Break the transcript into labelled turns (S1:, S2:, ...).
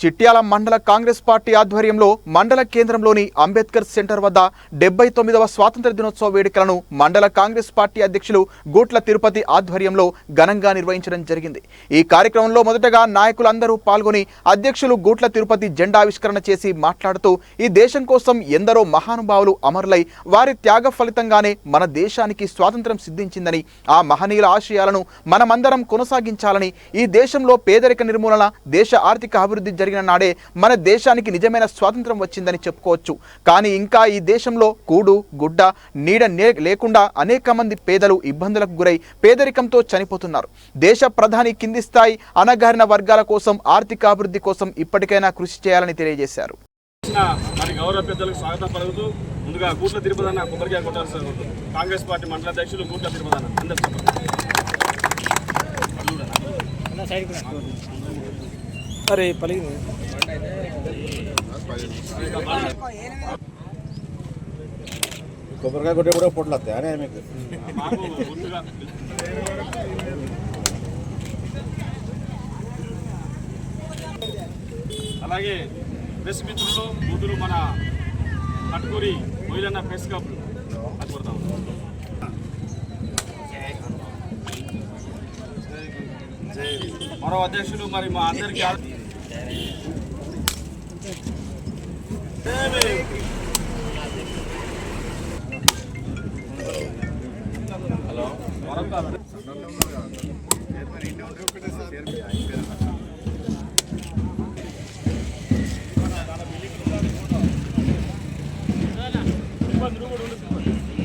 S1: చిట్యాల మండల కాంగ్రెస్ పార్టీ ఆధ్వర్యంలో మండల కేంద్రంలోని అంబేద్కర్ సెంటర్ వద్ద డెబ్బై తొమ్మిదవ స్వాతంత్ర దినోత్సవ వేడుకలను మండల కాంగ్రెస్ పార్టీ అధ్యక్షులు గూట్ల తిరుపతి ఆధ్వర్యంలో ఘనంగా నిర్వహించడం జరిగింది. ఈ కార్యక్రమంలో మొదటగా నాయకులందరూ పాల్గొని అధ్యక్షులు గూట్ల తిరుపతి జెండా ఆవిష్కరణ చేసి మాట్లాడుతూ ఈ దేశం కోసం ఎందరో మహానుభావులు అమరులై వారి త్యాగ ఫలితంగానే మన దేశానికి స్వాతంత్రం సిద్ధించిందని ఆ మహనీయుల ఆశయాలను మనమందరం కొనసాగించాలని ఈ దేశంలో పేదరిక నిర్మూలన దేశ ఆర్థిక అభివృద్ధి జరిగిన నాడే మన దేశానికి నిజమైన స్వాతంత్రం వచ్చిందని చెప్పుకోవచ్చు. కానీ ఇంకా ఈ దేశంలో కూడు గుడ్డ నీడ నే- లేకుండా అనేక మంది పేదలు ఇబ్బందులకు గురై పేదరికంతో చనిపోతున్నారు. దేశ ప్రధాని కింది స్థాయి అణగారిన వర్గాల కోసం ఆర్థిక అభివృద్ధి కోసం ఇప్పటికైనా కృషి చేయాలని తెలియజేశారు.
S2: మరి గౌరవ పెద్దలకు స్వాగతం పలుకుతూ ముందుగా గూట్ల తిరుపతి అన్న కొబ్బరికాయ కొట్టాల్సి వస్తుంది. కాంగ్రెస్ పార్టీ మండల అధ్యక్షులు గూట్ల తిరుపతి అన్న. అందరు చెప్పండి.
S3: అరే పలిగింది.
S4: కొబ్బరికాయ కొట్టే కూడా పొట్లు వస్తాయి అనే మీకు.
S2: అలాగే ప్రెస్ మిత్రులు బూతులు మన కట్టుకూరి మొయిలన్న ప్రెస్ కప్ అది కొడతాం మరో అధ్యక్షులు మరి మా అందరికీ హలో ఇబ్బందులు కూడా ఉండదు